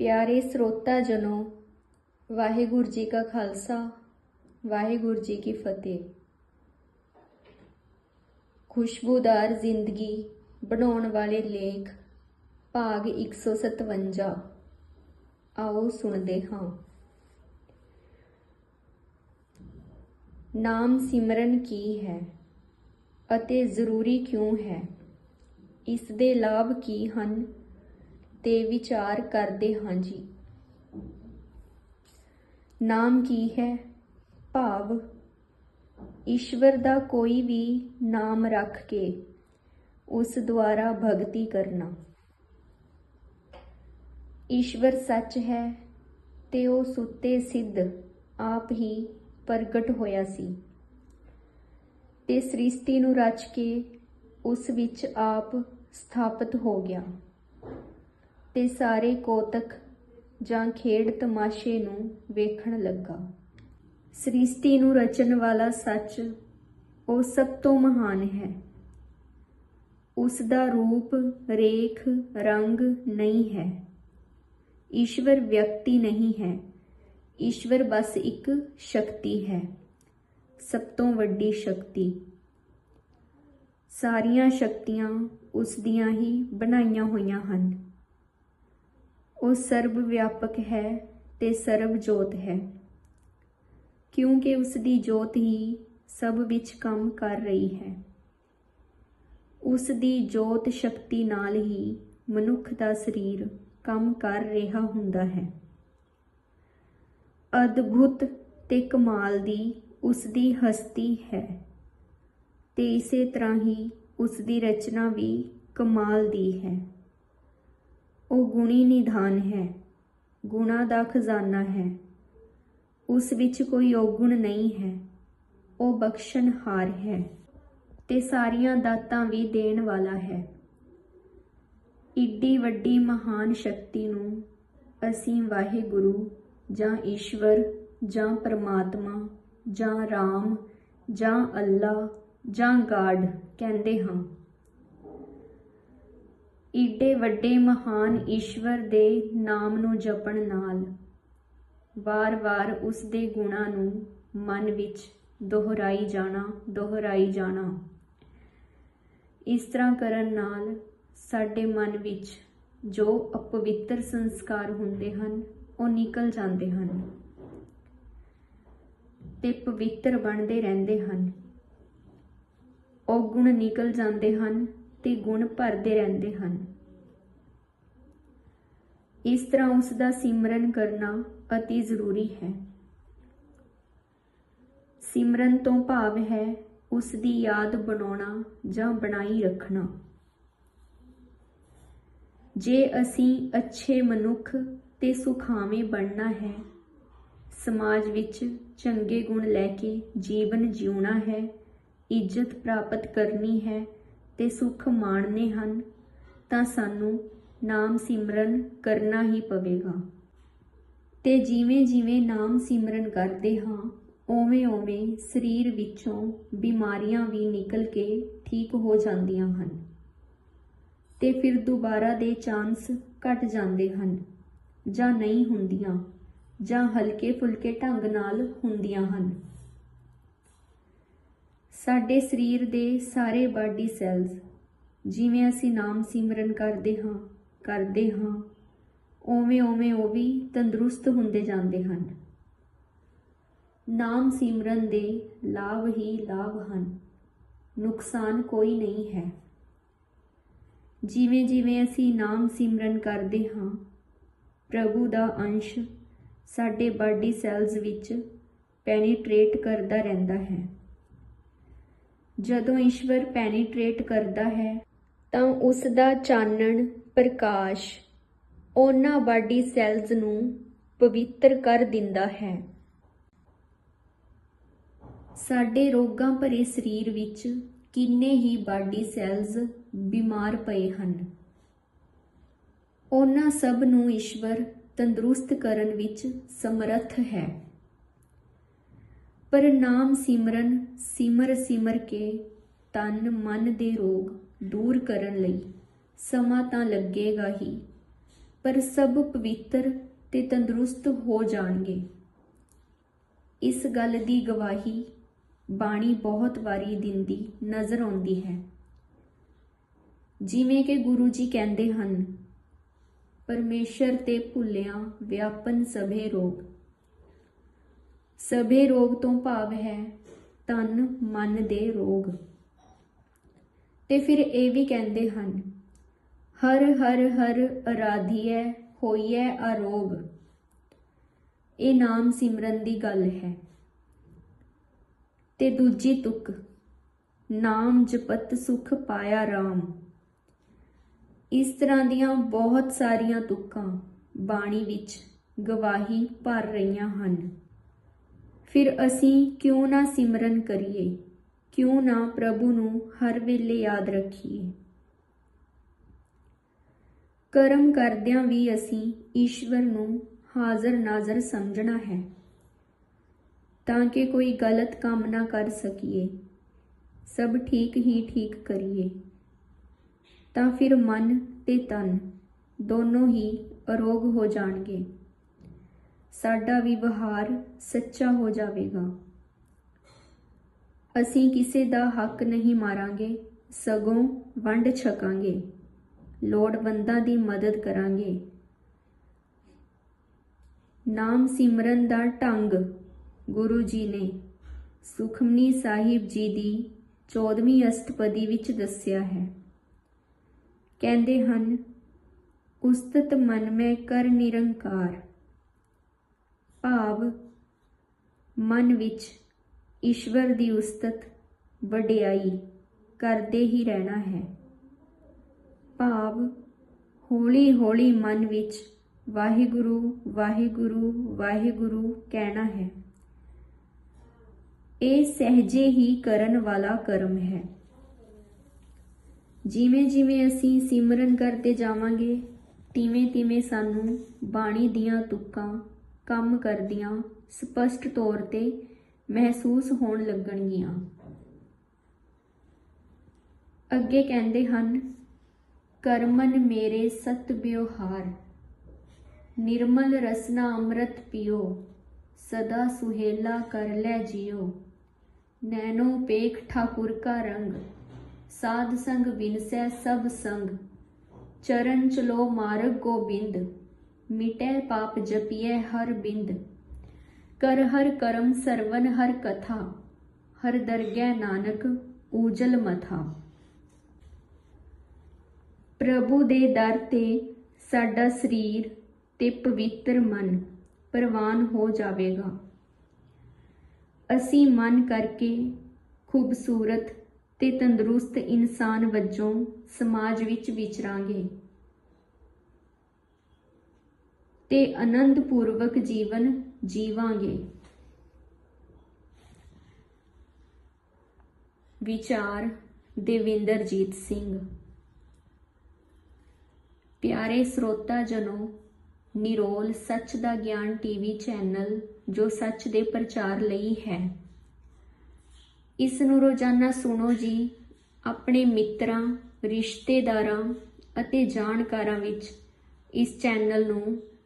ਪਿਆਰੇ ਸਰੋਤਾ ਜਨੋ, ਵਾਹਿਗੁਰੂ ਜੀ ਕਾ ਖਾਲਸਾ, ਵਾਹਿਗੁਰੂ ਜੀ ਕੀ ਫਤਿਹ। ਖੁਸ਼ਬੂਦਾਰ ਜ਼ਿੰਦਗੀ ਬਣਾਉਣ ਵਾਲੇ ਲੇਖ, ਭਾਗ 157 ਆਓ ਸੁਣਦੇ ਹਾਂ। ਨਾਮ ਸਿਮਰਨ ਕੀ ਹੈ ਅਤੇ ਜ਼ਰੂਰੀ ਕਿਉਂ ਹੈ? ਇਸ ਦੇ ਲਾਭ ਕੀ ਹਨ? ਤੇ ਵਿਚਾਰ ਕਰਦੇ ਹਾਂ ਜੀ। ਨਾਮ ਕੀ ਹੈ? ਭਾਵ, ਈਸ਼ਵਰ ਦਾ ਕੋਈ ਵੀ ਨਾਮ ਰੱਖ ਕੇ ਉਸ ਦੁਆਰਾ ਭਗਤੀ ਕਰਨਾ। ਈਸ਼ਵਰ ਸੱਚ ਹੈ ਤੇ ਉਹ ਸੁੱਤੇ ਸਿੱਧ ਆਪ ਹੀ ਪ੍ਰਗਟ ਹੋਇਆ ਸੀ। ਤੇ ਸ੍ਰਿਸ਼ਟੀ ਨੂੰ ਰਚ ਕੇ ਉਸ ਵਿੱਚ ਆਪ ਸਥਾਪਿਤ ਹੋ ਗਿਆ। ਤੇ ਸਾਰੇ ਕੋਤਕ ਜਾਂ ਖੇਡ ਤਮਾਸ਼ੇ ਨੂੰ ਵੇਖਣ ਲੱਗਾ। ਸ੍ਰਿਸ਼ਟੀ ਨੂੰ ਰਚਣ ਵਾਲਾ ਸੱਚ ਉਹ ਸਭ ਤੋਂ ਮਹਾਨ ਹੈ। ਉਸ ਦਾ ਰੂਪ, ਰੇਖ, ਰੰਗ ਨਹੀਂ ਹੈ। ਈਸ਼ਵਰ ਵਿਅਕਤੀ ਨਹੀਂ ਹੈ। ਈਸ਼ਵਰ ਬਸ ਇੱਕ ਸ਼ਕਤੀ ਹੈ। ਸਭ ਤੋਂ ਵੱਡੀ ਸ਼ਕਤੀ। ਸਾਰੀਆਂ ਸ਼ਕਤੀਆਂ ਉਸ ਦੀਆਂ ਹੀ ਬਣਾਈਆਂ ਹੋਈਆਂ ਹਨ। ਉਹ ਸਰਬ ਵਿਆਪਕ ਹੈ ਤੇ ਸਰਬ ਜੋਤ ਹੈ। ਕਿਉਂਕਿ ਉਸ ਦੀ ਜੋਤ ਹੀ ਸਭ ਵਿੱਚ ਕੰਮ ਕਰ ਰਹੀ ਹੈ। ਉਸ ਦੀ ਜੋਤ ਸ਼ਕਤੀ ਨਾਲ ਹੀ ਮਨੁੱਖ ਦਾ ਸਰੀਰ ਕੰਮ ਕਰ ਰਿਹਾ ਹੁੰਦਾ ਹੈ। ਅਦਭੁਤ ਤੇ ਕਮਾਲ ਦੀ ਉਸ ਦੀ ਹਸਤੀ ਹੈ ਤੇ ਇਸੇ ਤਰ੍ਹਾਂ ਹੀ ਉਸ ਦੀ ਰਚਨਾ ਵੀ ਕਮਾਲ ਦੀ ਹੈ। ਉਹ ਗੁਣੀ ਨਿਧਾਨ ਹੈ, ਗੁਣਾ ਦਾ ਖਜ਼ਾਨਾ ਹੈ। ਉਸ ਵਿੱਚ ਕੋਈ ਔਗੁਣ ਨਹੀਂ ਹੈ, ਉਹ ਬਖਸ਼ਣਹਾਰ ਹੈ ਤੇ ਸਾਰੀਆਂ ਦਾਤਾਂ ਵੀ ਦੇਣ ਵਾਲਾ ਹੈ। ਇੱਡੀ ਵੱਡੀ ਮਹਾਨ ਸ਼ਕਤੀ ਨੂੰ ਅਸੀਂ ਵਾਹਿਗੁਰੂ ਜਾਂ ਈਸ਼ਵਰ ਜਾਂ ਪਰਮਾਤਮਾ ਜਾਂ ਰਾਮ ਜਾਂ ਅੱਲਾ ਜਾਂ ਗਾਡ ਕਹਿੰਦੇ ਹਾਂ। ਏਡੇ ਵੱਡੇ ਮਹਾਨ ਈਸ਼ਵਰ ਦੇ ਨਾਮ ਨੂੰ ਜਪਣ ਨਾਲ ਵਾਰ-ਵਾਰ ਉਸ ਦੇ ਗੁਣਾਂ ਨੂੰ ਮਨ ਵਿੱਚ ਦੁਹਰਾਈ ਜਾਣਾ ਦੁਹਰਾਈ ਜਾਣਾ। ਇਸ ਤਰ੍ਹਾਂ ਕਰਨ ਨਾਲ ਸਾਡੇ ਮਨ ਵਿੱਚ ਜੋ ਅਪਵਿੱਤਰ ਸੰਸਕਾਰ ਹੁੰਦੇ ਹਨ, ਉਹ ਨਿਕਲ ਜਾਂਦੇ ਹਨ ਤੇ ਪਵਿੱਤਰ ਬਣਦੇ ਰਹਿੰਦੇ ਹਨ। ਉਹ ਗੁਣ ਨਿਕਲ ਜਾਂਦੇ ਹਨ ਤੇ ਗੁਣ ਭਰਦੇ ਰਹਿੰਦੇ ਹਨ। ਇਸ ਤਰ੍ਹਾਂ ਉਸ ਦਾ ਸਿਮਰਨ ਕਰਨਾ ਅਤੀ ਜ਼ਰੂਰੀ ਹੈ। ਸਿਮਰਨ ਤੋਂ ਭਾਵ ਹੈ ਉਸ ਦੀ ਯਾਦ ਬਣਾਉਣਾ ਜਾਂ ਬਣਾਈ ਰੱਖਣਾ। ਜੇ ਅਸੀਂ ਅੱਛੇ ਮਨੁੱਖ ਤੇ ਸੁਖਾਵੇਂ ਬਣਨਾ ਹੈ, ਸਮਾਜ ਵਿੱਚ ਚੰਗੇ ਗੁਣ ਲੈ ਕੇ ਜੀਵਨ ਜਿਉਣਾ ਹੈ, ਇੱਜ਼ਤ ਪ੍ਰਾਪਤ ਕਰਨੀ ਹੈ ਤੇ ਸੁੱਖ ਮਾਣਨੇ ਹਨ, ਤਾਂ ਸਾਨੂੰ ਨਾਮ ਸਿਮਰਨ ਕਰਨਾ ਹੀ ਪਵੇਗਾ। ਤੇ ਜਿਵੇਂ ਜਿਵੇਂ ਨਾਮ ਸਿਮਰਨ ਕਰਦੇ ਹਾਂ ਉਵੇਂ ਉਵੇਂ ਸਰੀਰ ਵਿੱਚੋਂ ਬਿਮਾਰੀਆਂ ਵੀ ਨਿਕਲ ਕੇ ਠੀਕ ਹੋ ਜਾਂਦੀਆਂ ਹਨ। ਤੇ ਫਿਰ ਦੁਬਾਰਾ ਦੇ ਚਾਂਸ ਘਟ ਜਾਂਦੇ ਹਨ, ਜਾਂ ਨਹੀਂ ਹੁੰਦੀਆਂ, ਜਾਂ ਹਲਕੇ ਫੁਲਕੇ ਢੰਗ ਨਾਲ ਹੁੰਦੀਆਂ ਹਨ। ਸਾਡੇ ਸਰੀਰ ਦੇ ਸਾਰੇ ਬਾਡੀ ਸੈਲਸ, ਜਿਵੇਂ ਅਸੀਂ ਨਾਮ ਸਿਮਰਨ ਕਰਦੇ ਹਾਂ ਕਰਦੇ ਹਾਂ, ਉਵੇਂ ਉਵੇਂ ਉਹ ਵੀ ਤੰਦਰੁਸਤ ਹੁੰਦੇ ਜਾਂਦੇ ਹਨ। ਨਾਮ ਸਿਮਰਨ ਦੇ ਲਾਭ ਹੀ ਲਾਭ ਹਨ, ਨੁਕਸਾਨ ਕੋਈ ਨਹੀਂ ਹੈ। ਜਿਵੇਂ ਜਿਵੇਂ ਅਸੀਂ ਨਾਮ ਸਿਮਰਨ ਕਰਦੇ ਹਾਂ, ਪ੍ਰਭੂ ਦਾ ਅੰਸ਼ ਸਾਡੇ ਬਾਡੀ ਸੈਲਸ ਵਿੱਚ ਪੈਨੀਟ੍ਰੇਟ ਕਰਦਾ ਰਹਿੰਦਾ ਹੈ। ਜਦੋਂ ਈਸ਼ਵਰ ਪੈਨੀਟ੍ਰੇਟ ਕਰਦਾ ਹੈ, ਤਾਂ ਉਸ ਦਾ ਚਾਨਣ ਪ੍ਰਕਾਸ਼ ਉਹਨਾਂ ਬਾਡੀ ਸੈਲਸ ਨੂੰ ਪਵਿੱਤਰ ਕਰ ਦਿੰਦਾ ਹੈ। ਸਾਡੇ ਰੋਗਾਂ ਭਰੇ ਸਰੀਰ ਵਿੱਚ ਕਿੰਨੇ ਹੀ ਬਾਡੀ ਸੈਲਸ ਬਿਮਾਰ ਪਏ ਹਨ। ਉਹਨਾਂ ਸਭ ਨੂੰ ਈਸ਼ਵਰ ਤੰਦਰੁਸਤ ਕਰਨ ਵਿੱਚ ਸਮਰੱਥ ਹੈ। ਪਰ ਨਾਮ ਸਿਮਰਨ, ਸਿਮਰ ਸਿਮਰ ਕੇ ਤਨ ਮਨ ਦੇ ਰੋਗ ਦੂਰ ਕਰਨ ਲਈ ਸਮਾਂ ਤਾਂ ਲੱਗੇਗਾ ਹੀ। ਪਰ ਸਭ ਪਵਿੱਤਰ ਤੇ ਤੰਦਰੁਸਤ ਹੋ ਜਾਣਗੇ। ਇਸ ਗੱਲ ਦੀ ਗਵਾਹੀ ਬਾਣੀ ਬਹੁਤ ਵਾਰੀ ਦਿੰਦੀ ਨਜ਼ਰ ਆਉਂਦੀ ਹੈ। ਜਿਵੇਂ ਕਿ ਗੁਰੂ ਜੀ ਕਹਿੰਦੇ ਹਨ, ਪਰਮੇਸ਼ਰ ਤੇ ਭੁੱਲਿਆਂ ਵਿਆਪਨ ਸਭੇ ਰੋਗ। ਸਭੇ ਰੋਗ ਤੋਂ ਭਾਵ ਹੈ ਤਨ ਮਨ ਦੇ ਰੋਗ। ਤੇ ਫਿਰ ਇਹ ਵੀ ਕਹਿੰਦੇ ਹਨ, ਹਰ ਹਰ ਹਰ ਅਰਾਧੀਐ, ਹੋਈਐ ਅਰੋਗ। ਇਹ ਨਾਮ ਸਿਮਰਨ ਦੀ ਗੱਲ ਹੈ। ਤੇ ਦੂਜੀ ਤੁਕ, ਨਾਮ ਜਪਤ ਸੁਖ ਪਾਇਆ RAM ਇਸ ਤਰ੍ਹਾਂ ਦੀਆਂ ਬਹੁਤ ਸਾਰੀਆਂ ਤੁਕਾਂ ਬਾਣੀ ਵਿੱਚ ਗਵਾਹੀ ਭਰ ਰਹੀਆਂ ਹਨ। ਫਿਰ ਅਸੀਂ ਕਿਉਂ ਨਾ ਸਿਮਰਨ ਕਰੀਏ? ਕਿਉਂ ਨਾ ਪ੍ਰਭੂ ਨੂੰ ਹਰ ਵੇਲੇ ਯਾਦ ਰੱਖੀਏ? ਕਰਮ ਕਰਦਿਆਂ ਵੀ ਅਸੀਂ ਈਸ਼ਵਰ ਨੂੰ ਹਾਜ਼ਰ ਨਾਜ਼ਰ ਸਮਝਣਾ ਹੈ, ਤਾਂ ਕਿ ਕੋਈ ਗਲਤ ਕੰਮ ਨਾ ਕਰ ਸਕੀਏ। ਸਭ ਠੀਕ ਹੀ ਠੀਕ ਕਰੀਏ। ਤਾਂ ਫਿਰ ਮਨ ਤੇ ਤਨ ਦੋਨੋਂ ਹੀ ਅਰੋਗ ਹੋ ਜਾਣਗੇ। ਸਾਡਾ ਵਿਵਹਾਰ ਸੱਚਾ ਹੋ ਜਾਵੇਗਾ। ਅਸੀਂ ਕਿਸੇ ਦਾ ਹੱਕ ਨਹੀਂ ਮਾਰਾਂਗੇ, ਸਗੋਂ ਵੰਡ ਛਕਾਂਗੇ। ਲੋੜਵੰਦਾਂ ਦੀ ਮਦਦ ਕਰਾਂਗੇ। ਨਾਮ ਸਿਮਰਨ ਦਾ ਢੰਗ ਗੁਰੂ ਜੀ ਨੇ ਸੁਖਮਨੀ ਸਾਹਿਬ ਜੀ ਦੀ 14ਵੀਂ ਅਸ਼ਟਪਦੀ ਵਿੱਚ ਦੱਸਿਆ ਹੈ। ਕਹਿੰਦੇ ਹਨ, ਉਸਤਤ ਮਨ ਮੈਂ ਕਰ ਨਿਰੰਕਾਰ। ਭਾਵ ਮਨ ਵਿੱਚ ਈਸ਼ਵਰ ਦੀ ਉਸਤਤ ਵਡਿਆਈ ਕਰਦੇ ਹੀ ਰਹਿਣਾ ਹੈ। ਭਾਵ ਹੌਲੀ ਹੌਲੀ ਮਨ ਵਿੱਚ ਵਾਹਿਗੁਰੂ ਵਾਹਿਗੁਰੂ ਵਾਹਿਗੁਰੂ ਕਹਿਣਾ ਹੈ। ਇਹ ਸਹਿਜੇ ਹੀ ਕਰਨ ਵਾਲਾ ਕਰਮ ਹੈ। ਜਿਵੇਂ ਜਿਵੇਂ ਅਸੀਂ ਸਿਮਰਨ ਕਰਦੇ ਜਾਵਾਂਗੇ ਤਿਵੇਂ ਤਿਵੇਂ ਸਾਨੂੰ ਬਾਣੀ ਦੀਆਂ ਤੁਕਾਂ ਕੰਮ ਕਰਦੀਆਂ ਸਪਸ਼ਟ ਤੌਰ ਤੇ ਮਹਿਸੂਸ ਹੋਣ ਲੱਗਣਗੀਆਂ। ਅੱਗੇ ਕਹਿੰਦੇ ਹਨ, ਕਰਮਨ ਮੇਰੇ ਸਤ ਵਿਵਹਾਰ ਨਿਰਮਲ ਰਸਨਾ ਅੰਮ੍ਰਿਤ ਪਿਓ, ਸਦਾ ਸੁਹੇਲਾ ਕਰ ਲੈ ਜਿਓ। ਨੈਣੋ ਪੇਖ ਠਾਕੁਰ ਕਾ ਰੰਗ, ਸਾਧ ਸੰਗ ਬਿਨਸੈ ਸਭ ਸੰਗ, ਚਰਨ ਚਲੋ ਮਾਰਗ ਗੋਬਿੰਦ ਮਿਟੈ ਪਾਪ ਜਪੀਐ ਹਰ ਬਿੰਦ। ਕਰ ਹਰ ਕਰਮ ਸਰਵਨ ਹਰ ਕਥਾ, ਹਰ ਦਰਗਹਿ ਨਾਨਕ ਊਜਲ ਮਥਾ। ਪ੍ਰਭੂ ਦੇ ਦਰ ਤੇ ਸਾਡਾ ਸਰੀਰ ਤੇ ਪਵਿੱਤਰ ਮਨ ਪ੍ਰਵਾਨ ਹੋ ਜਾਵੇਗਾ। ਅਸੀਂ ਮਨ ਕਰਕੇ ਖੂਬਸੂਰਤ ਤੇ ਤੰਦਰੁਸਤ ਇਨਸਾਨ ਵਜੋਂ ਸਮਾਜ ਵਿੱਚ ਵਿਚਰਾਂਗੇ। ਤੇ ਆਨੰਦ ਪੂਰਵਕ ਜੀਵਨ ਜੀਵਾਂਗੇ। ਵਿਚਾਰ ਦੇਵਿੰਦਰਜੀਤ ਸਿੰਘ। ਪਿਆਰੇ ਸਰੋਤਾ ਜਨੋ ਨਿਰੋਲ ਸੱਚ ਦਾ ਗਿਆਨ ਟੀਵੀ ਚੈਨਲ ਜੋ ਸੱਚ ਦੇ ਪ੍ਰਚਾਰ ਲਈ ਹੈ। ਇਸ ਨੂੰ ਰੋਜ਼ਾਨਾ ਸੁਣੋ ਜੀ, ਆਪਣੇ ਮਿੱਤਰਾਂ, ਰਿਸ਼ਤੇਦਾਰਾਂ ਅਤੇ ਜਾਣਕਾਰਾਂ ਵਿੱਚ ਇਸ ਚੈਨਲ ਨੂੰ